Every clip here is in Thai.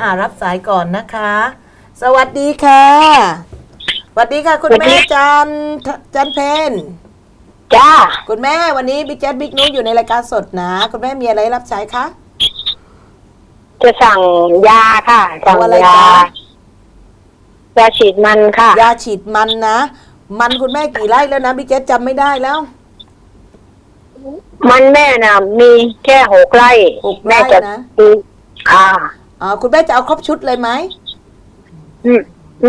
อ่ารับสายก่อนนะคะ สวัสดีค่ะ สวัสดีค่ะ คุณแม่จันจันเพนจ้าคุณแม่วันนี้บิ๊กแจ๊ดบิ๊กนุ้ยอยู่ในรายการสดนะ คุณแม่มีอะไรรับใช้คะจะสั่งยาค่ะสั่งเอาอะไรยาจ๊ะยาฉีดมันค่ะ ยาฉีดมันนะมันคุณแม่กี่ไร่แล้วนะบิ๊กแจ๊ดจำไม่ได้แล้ว มันแม่น่ะ มีแค่หกไร่หกไร่แม่จะนะมีค่ะอ่าคุณแม่จะเอาครบชุดเลยไหมอืม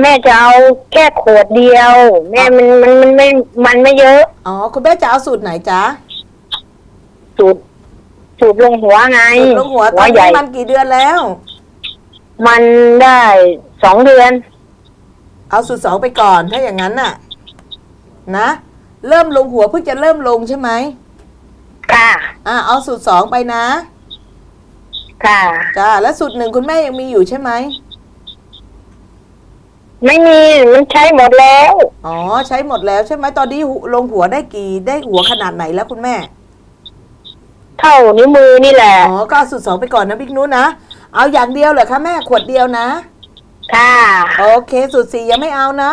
แม่จะเอาแค่ขวดเดียว แม่มันมันมันไม่มันไม่เยอะ อ๋อคุณแม่จะเอาสูตรไหนจ๊ะสูตรสูตรลงหัวไงสูตรลงหัวตอนใหนี้ญ่ มันกี่เดือนแล้ว มันได้สองเดือน เอาสูตรสองไปก่อนถ้าอย่างนั้นน่ะ นะ เริ่มลงหัวเพิ่งจะเริ่มลงใช่ไหมค่ะ อ่าเอาสูตรสองไปนะ ค่ะ จ้าแล้วสูตรหนึ่งคุณแม่ยังมีอยู่ใช่ไหมไม่มีมันใช้หมดแล้ว อ๋อใช้หมดแล้วใช่ไหมตอนนี้หูลงหัวได้กี่ได้หัวขนาดไหนแล้วคุณแม่ เท่านิ้วมือนี่แหละอ๋อก็เอาสูตรสองไปก่อนนะบิ๊กนุ้นนะเอาอย่างเดียวเหรอคะแม่ขวดเดียวนะ ค่ะ โอเค สูตรสี่ยังไม่เอานะ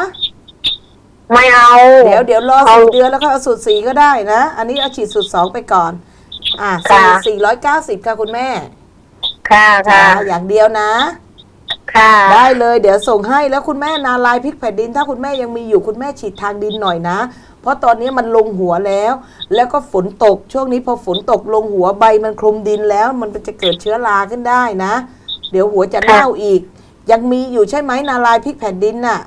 ไม่เอา เดี๋ยวเดี๋ยวรอเอาสูตรเดียวแล้วก็เอาสูตรสี่ก็ได้นะ อันนี้เอาฉีดสูตรสองไปก่อน อ่าค่ะสี่สี่ร้อยเก้าสิบค่ะคุณแม่ ค่ะค่ะ จ้าอย่างเดียวนะ ค่ะ ได้เลยเดี๋ยวส่งให้แล้วคุณแม่นาลายพริกแผ่นดิน ถ้าคุณแม่ยังมีอยู่คุณแม่ฉีดทางดินหน่อยนะ เพราะตอนนี้มันลงหัวแล้ว แล้วก็ฝนตกช่วงนี้พอฝนตกลงหัวใบมันคลุมดินแล้ว มันจะเกิดเชื้อราขึ้นได้นะ เดี๋ยวหัวจะเน่าอีก ยังมีอยู่ใช่ไหมนาลายพริกแผ่นดินน่ะ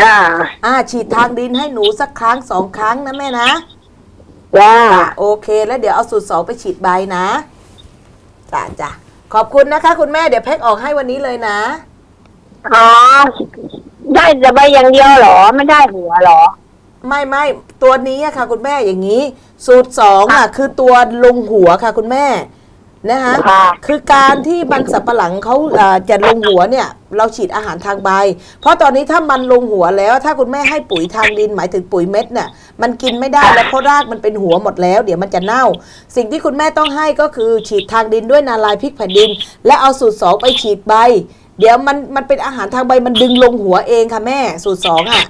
ค่ะอ่าฉีดทางดินให้หนูสักครั้งสองครั้งนะแม่นะ ว่าโอเค แล้วเดี๋ยวเอาสูตรสองไปฉีดใบนะ จ้าจ้ะขอบคุณนะคะ คุณแม่เดี๋ยวแพ็คออกให้วันนี้เลยนะ อ๋อ ได้แต่ใบอย่างเดียวเหรอ ไม่ได้หัวเหรอ ไม่ไม่ตัวนี้อะค่ะ คุณแม่อย่างนี้ สูตรสองอะคือตัวลงหัวค่ะ คุณแม่นะคะค่ะ คือการที่มันสับปะหลังเขาอ่าจะลงหัวเนี่ย เราฉีดอาหารทางใบ เพราะตอนนี้ถ้ามันลงหัวแล้ว ถ้าคุณแม่ให้ปุ๋ยทางดินหมายถึงปุ๋ยเม็ดเนี่ยมันกินไม่ได้แล้วเพราะรากมันเป็นหัวหมดแล้ว เดี๋ยวมันจะเน่า สิ่งที่คุณแม่ต้องให้ก็คือฉีดทางดินด้วยนาลายพริกแผ่นดิน และเอาสูตรสองไปฉีดใบ เดี๋ยวมันมันเป็นอาหารทางใบมันดึงลงหัวเองค่ะแม่สูตรสองอะ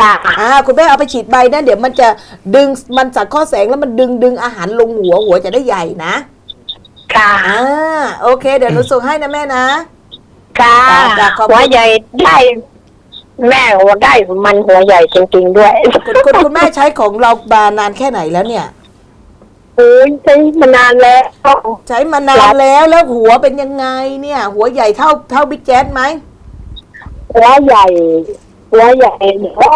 ค่ะอ่าคุณแม่เอาไปฉีดใบนะเดี๋ยวมันจะดึงมันสังข้อแสงแล้วมันดึงดึงอาหารลงหัวหัวจะได้ใหญ่นะ ค่ะอ่าโอเค เดี๋ยวหนูส่งให้นะแม่นะ ค่ะจ้ะขอบคุณ หัวใหญ่ได้ แม่หัวได้มันหัวใหญ่จริงๆด้วยคุณคุณคุณแม่ใช้ของเรามานานแค่ไหนแล้วเนี่ย โอ้ยใช้มานานแล้ว ใช้มานานแล้วแล้วหัวเป็นยังไงเนี่ย หัวใหญ่เท่าเท่าบิ๊กแจ๊สไหมหัวใหญ่ หัวใหญ่โอ้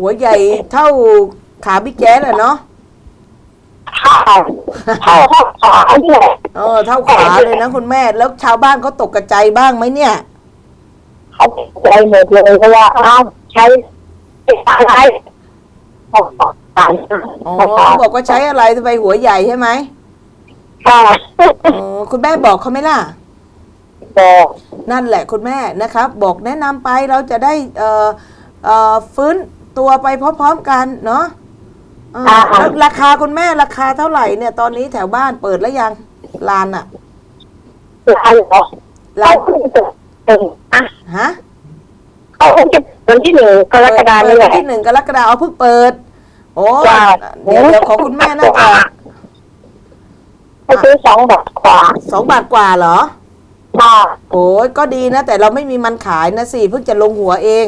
หัวใหญ่เท่าขาบิ๊กแจ๊สอะเนาะ ข้าวข้าวข้าวขาเนี่ยเออเท่าขาเลยนะคุณแม่ แล้วชาวบ้านเขาตกกระใจายบ้างไหมเนี่ย เขาใจหมดเลยเพราะว่าอ้าวใช้อะไรอ๋ออ๋อเขาบอกว่าใช้อะไรทำไมหัวใหญ่ใช่ไหมค่ะอ๋อคุณแม่บอกเขาไหมล่ะบอกนั่นแหละคุณแม่นะครับ บอกแนะนำไปเราจะได้เอ่อเอ่อฟื้นตัวไปพร้อมๆกันเนาะเออแล้วราคาคุณแม่ราคาเท่าไหร่เนี่ย ตอนนี้แถวบ้านเปิดแล้วยังลานอะลานเหรอลาเรานจะถึงอะฮะเขาจะวันที่หนึ่งกรกฎาคมเปินี่ดแหวัละ นที่หนึ่งกรกฎาคมเอาเพิ่งเปิด โอ้จ้ะ เดี๋ยวเดี๋ยวของคุณแม่น่าจะเขาซื้อสองบาทกว่าสองบาทกว่าเหรอ ค่ะโอ้ยก็ดีนะ แต่เราไม่มีมันขายนะสิเพิ่งจะลงหัวเอง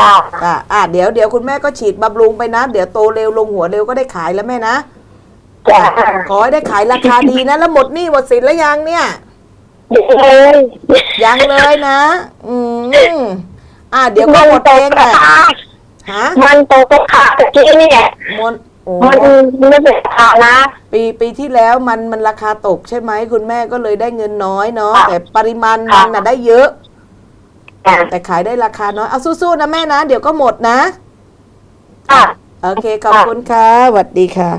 ค่ะอะอะเดี๋ยวเดี๋ยวคุณแม่ก็ฉีดบำรุงไปนะ เดี๋ยวโตเร็วลงหัวเร็วก็ได้ขายแล้วแม่นะจ้ะขอให้ได้ขายราคาดีนะ แล้วหมดหนี้หมดสินแล้วยังเนี่ยดีเลยยังเลยนะ อืมอะเดี๋ยวก็หมดโตเองกระแหละทะฮะมันโตกระทะตะกี้เนี่ยหมดโอ้มันไม่เป็นกระทะนะ ปีปีที่แล้วมันมันราคาตกใช่ไหมคุณแม่ก็เลยได้เงินน้อยเนาะค่ะแต่ปริมาณค่ะมันน่ะได้เยอะ ค่ะแต่ขายได้ราคาน้อย เอาสู้ๆนะแม่นะ เดี๋ยวก็หมดนะ ค่ะ โอเค ขอบคุณค่ะสวัสดีค่ะ